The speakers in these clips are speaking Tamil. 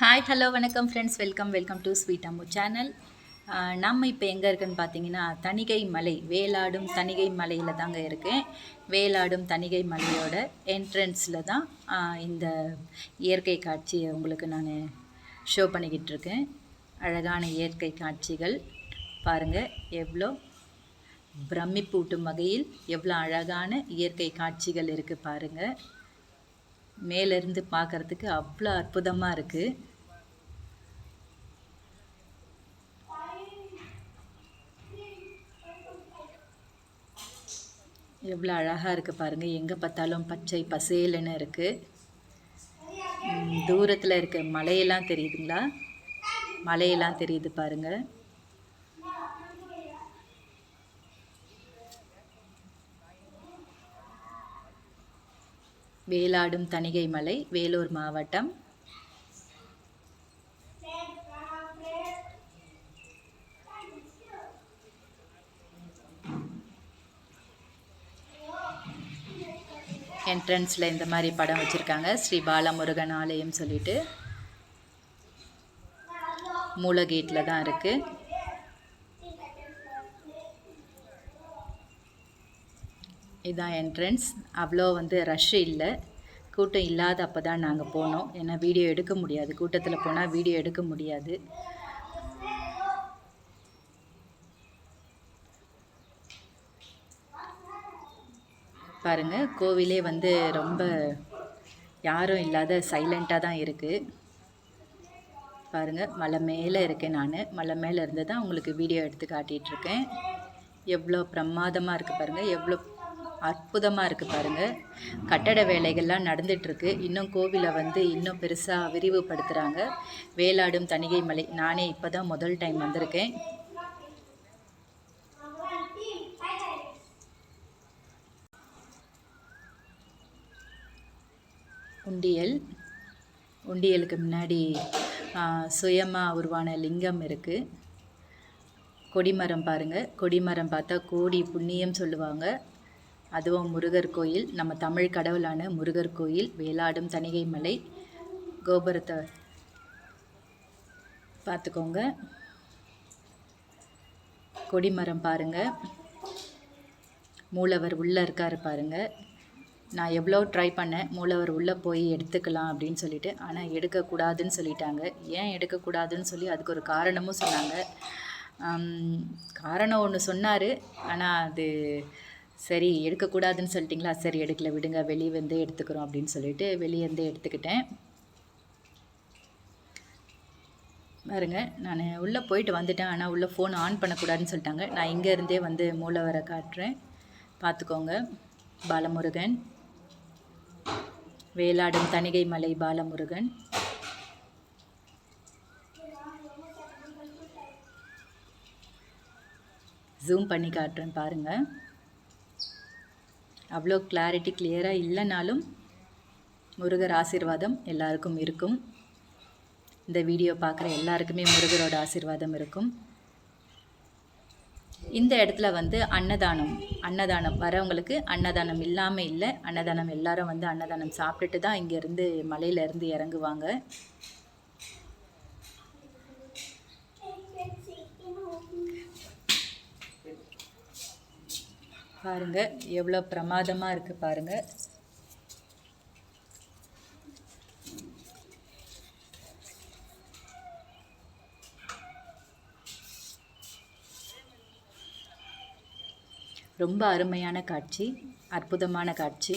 ஹாய் ஹலோ வணக்கம் friends welcome welcome to sweet Ammu channel நம்ம இப்போ எங்கே இருக்குன்னு பார்த்தீங்கன்னா தணிகை மலை வேலாடும் தணிகை மலையில் தாங்க இருக்கேன். வேலாடும் தணிகை மலையோட என்ட்ரன்ஸில் தான் இந்த இயற்கை காட்சியை உங்களுக்கு நான் ஷோ பண்ணிக்கிட்டு இருக்கேன். அழகான இயற்கை காட்சிகள் பாருங்கள் எவ்வளோ பிரமிப்பூட்டும் வகையில் எவ்வளோ அழகான இயற்கை காட்சிகள் இருக்குது பாருங்கள் மேலேருந்து பார்க்கறதுக்கு அவ்வளோ அற்புதமாக இருக்குது எவ்வளோ அழகாக இருக்குது பாருங்கள் எங்கே பார்த்தாலும் பச்சை பசேலுன்னு இருக்குது தூரத்தில் இருக்க மலையெல்லாம் தெரியுதுங்களா? மலையெல்லாம் தெரியுது பாருங்கள் வேலாடும் தணிகை மலை வேலூர் மாவட்டம். என்ட்ரன்ஸில் இந்த மாதிரி படம் வச்சுருக்காங்க. ஸ்ரீ பாலமுருகன் ஆலயம் சொல்லிட்டு. மூல கேட்டில் தான் இருக்குது இதுதான் என்ட்ரன்ஸ் அவ்வளோ வந்து ரஷ் இல்லை. கூட்டம் இல்லாத அப்போ தான் நாங்கள் போனோம். ஏன்னா வீடியோ எடுக்க முடியாது. கூட்டத்தில் போனால் வீடியோ எடுக்க முடியாது. பாருங்க கோவிலே வந்து ரொம்ப யாரும் இல்லாத சைலண்ட்டாக தான் இருக்குது பாருங்கள் மலை மேலே இருக்கேன் நான். மலை மேலே இருந்து தான் உங்களுக்கு வீடியோ எடுத்து காட்டிகிட்டு இருக்கேன். எவ்வளோ பிரமாதமாக இருக்குது பாருங்கள் எவ்வளோ அற்புதமாக இருக்குது பாருங்கள் கட்டட வேலைகள்லாம் நடந்துகிட்ருக்கு இன்னும் கோவிலை வந்து இன்னும் பெருசாக விரிவுபடுத்துகிறாங்க வேலாடும் தணிகை மலை நானே இப்போ தான் முதல் டைம் வந்திருக்கேன். உண்டியல் உண்டியலுக்கு முன்னாடி சுயமாக உருவான லிங்கம் இருக்குது கொடிமரம் பாருங்கள் கொடிமரம் பார்த்தா கோடி புண்ணியம் சொல்லுவாங்க. அதுவும் முருகர் கோயில் நம்ம தமிழ் கடவுளான முருகர் கோயில் வேலாடும் தணிகை மலை கோபுரத்தை பார்த்துக்கோங்க. கொடிமரம் பாருங்கள் மூலவர் உள்ளே இருக்கார் பாருங்கள் நான் எவ்வளோ ட்ரை பண்ணேன் மூலவர் உள்ளே போய் எடுத்துக்கலாம் அப்படின்னு சொல்லிட்டு ஆனால் எடுக்கக்கூடாதுன்னு சொல்லிட்டாங்க. ஏன் எடுக்கக்கூடாதுன்னு சொல்லி அதுக்கு ஒரு காரணமும் சொன்னாங்க. காரணம் ஒன்று சொன்னார் ஆனால் அது சரி எடுக்கக்கூடாதுன்னு சொல்லிட்டிங்களா? சரி எடுக்கல விடுங்க வெளியே வந்து எடுத்துக்கிறோம் அப்படின்னு சொல்லிட்டு வெளியே வந்து எடுத்துக்கிட்டேன். பாருங்க நான் உள்ளே போயிட்டு வந்துட்டேன். ஆனால் உள்ளே ஃபோன் ஆன் பண்ணக்கூடாதுன்னு சொல்லிட்டாங்க. நான் இங்கே இருந்தே வந்து வர காட்டுறேன். பார்த்துக்கோங்க பாலமுருகன். வேலாடும் தணிகை மலை பாலமுருகன். ஜூம் பண்ணி காட்டுறேன் பாருங்கள் அவ்வளோ கிளாரிட்டி கிளியராக இல்லைனாலும் முருகர் ஆசீர்வாதம் எல்லாருக்கும் இருக்கும். இந்த வீடியோ பார்க்குற எல்லாருக்குமே முருகரோட ஆசீர்வாதம் இருக்கும். இந்த இடத்துல வந்து அன்னதானம் அன்னதானம் வரவங்களுக்கு அன்னதானம் இல்லாமல் இல்லை அன்னதானம் எல்லாரும் வந்து அன்னதானம் சாப்பிட்டுட்டு தான் இங்கேருந்து மலையிலேருந்து இறங்குவாங்க. பாருங்க. எவ்வளோ பிரமாதமாக இருக்குது பாருங்க. ரொம்ப அருமையான காட்சி அற்புதமான காட்சி.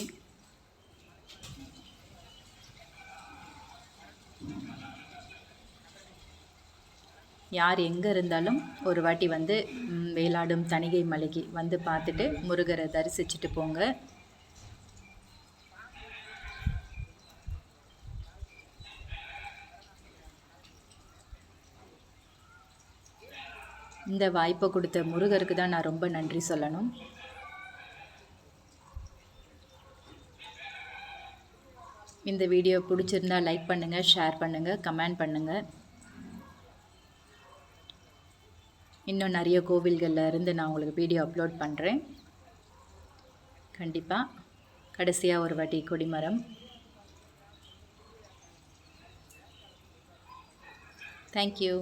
யார் எங்கே இருந்தாலும் ஒரு வாட்டி வந்து வேலாடும் தணிகை மலைக்கு வந்து பார்த்துட்டு முருகரை தரிசிச்சுட்டு போங்க. இந்த வாய்ப்பை கொடுத்த முருகருக்கு தான் நான் ரொம்ப நன்றி சொல்லணும். இந்த வீடியோ பிடிச்சிருந்தா லைக் பண்ணுங்கள் ஷேர் பண்ணுங்கள் கமெண்ட் பண்ணுங்கள் இன்னும் நிறைய கோவில்களில் இருந்து நான் உங்களுக்கு வீடியோ அப்லோட் பண்ணுறேன் கண்டிப்பாக கடைசியாக ஒரு வாட்டி கொடிமரம். தேங்க்யூ